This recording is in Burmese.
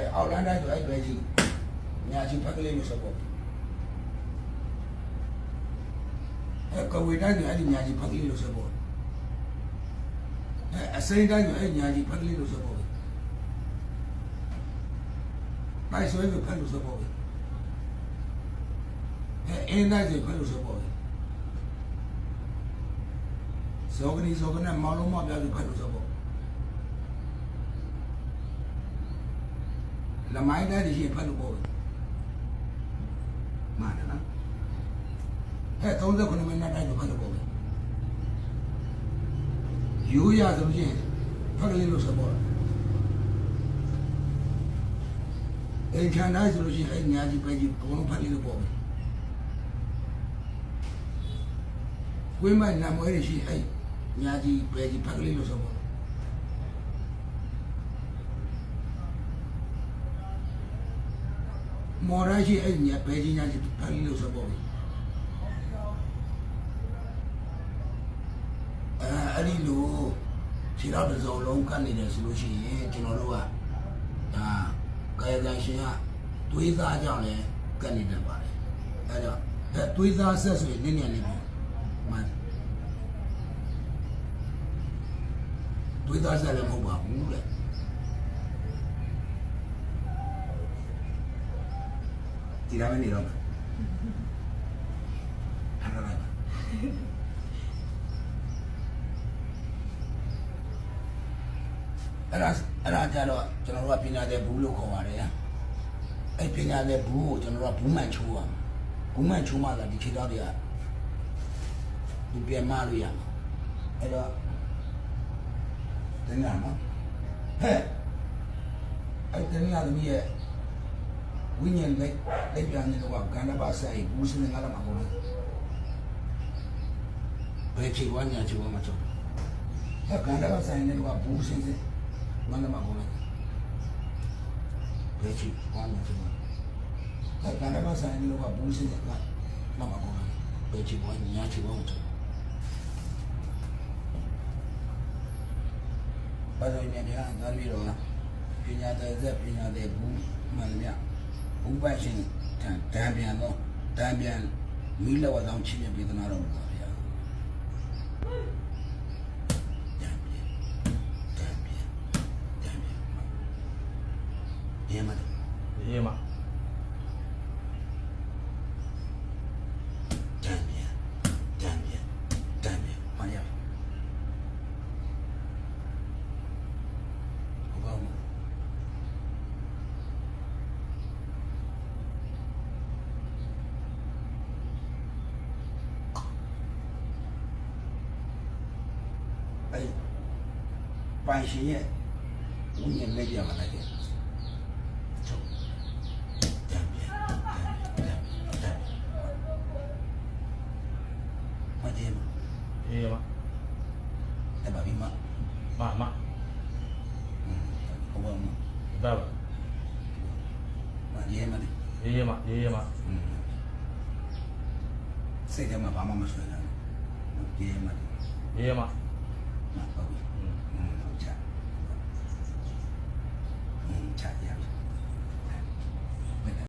အဲအောက်လန်းတိုင်းဆိုအဲ့ပဲကြီးညာချင်းဖက်ကလေးလို့ဆိုပေါ့အဲကဝေတိုင်းဆိုအဲ့ဒီညာချင်းဖက်ကလေးလို့ဆိုပေါ့အဲအစိမ်းတိုင်းဆိုအဲ့ညာချင်းဖက်ကလေးလို့ဆိုပေါ့မိုက်ဆွဲဆိုဖက်လို့ဆိုပေါ့အဲအင်းတိုင်းဆိုဖက်လို့ဆိုပေါ့ဇောကနီဇောကနဲ့မောင်လုံးမပြဆိုဖက်လို့ဆိုပေါ့ လမိုင်းတဲ့ရှိဖတ်လို့ပေါ့မှန်တယ်နော်ဟဲ့39မိနစ်တိုင်းတော့ဖတ်လို့ပေါ့ရိုးရဆိုလို့ရှိရင်ဖတ်လို့လို့ဆိုပေါ့အိမ်ချန်တိုင်းဆိုလို့ရှိရင်အဲ့ညာကြီးပဲကြီးဘုံလုံးဖတ်လို့ပေါ့ဝိမနမွဲရရှိအဲ့ညာကြီးပဲကြီးဖတ်လို့ဆိုပေါ့ မော်ရရှိအဲ့ညဘယ်ကြီးညာကြီးဖာလီလို့ဆိုပေါ့အဲအဲ့ဒီလိုခြေတော့တစ်စုံလုံးကတ်နေတယ်ဆိုလို့ရှိရင်ကျွန်တော်တို့ကဒါကာယကံရှင်ကတွေးသားကြောင့်လည်းကတ်နေတတ်ပါတယ်အဲတော့အဲတွေးသားဆက်ဆိုရင်နည်းနည်းလေးပြီမှန်တွေးသားဆက်လည်းမဟုတ်ပါဘူးလေ ဒီလာမနေတော့ဟန်လာလိုက်အဲ့ဒါအဲ့ဒါကြတော့ကျွန်တော်တို့ကပညာတဲ့ဘူးလို့ခေါ်ပါတယ်အဲ့ပညာတဲ့ဘူးကိုကျွန်တော်တို့ကဘူးမှန်ချိုးရမှာဘူးမှန်ချိုးမှသာဒီခေတ်သားတွေကဒီပြန်မလို့ရမှာအဲ့တော့တင်းရမှာဟဲ့အဲ့တင်းရသမီးရဲ့ ဝိညာဉ်လက်လက်ပြန်နေတော့ကန္နပါဆိုင်ဘူးစနေငါလာမှာပေါ့ဘယ်ချီဝါညာချီဝါမှာချောအဲကန္နပါဆိုင်နေတော့ဘူးစင်းစင်းငါလာမှာပေါ့ဘယ်ချီဝါညာချီဝါအဲကန္နပါဆိုင်နေတော့ဘူးစင်းစင်းငါလာမှာပေါ့ဘယ်ချီဝါညာချီဝါမှာချောဘာလို့ညနေကသာပြီးတော့ပညာတဲ့သက်ပညာတဲ့ဘူးမှန်လား ဥပရှင်တန်တန်ပြန်တော့တန်ပြန်မိလဝဆောင်ချင်းပြဒနာတော်ပါဗျာတန်ပြန်တန်ပြန်တန်ပြန်ဒီမှာရေးမှာ တန်ပြန်တန်ပြန်တန်ပြန်မရဘူးဘာမှ အဲ့ပိုင်ရှင်ရဲ့ဝိညာဉ်လက်ပြမှာလိုက်တယ်ချုပ်တန်ပြန်တန်ပြန်တန်ပြန်မတည်ဘူးရေးမှာအဲ့ဘာပြီးမှမမဟိုဘာမှဘာဘာမရဲမတယ်ရေးမှာရေးမှာစိတ်ထဲမှာဘာမှမဆွဲနိုင်ဘူးရဲမတယ်ရေးမှာမဟုတ်ဘူး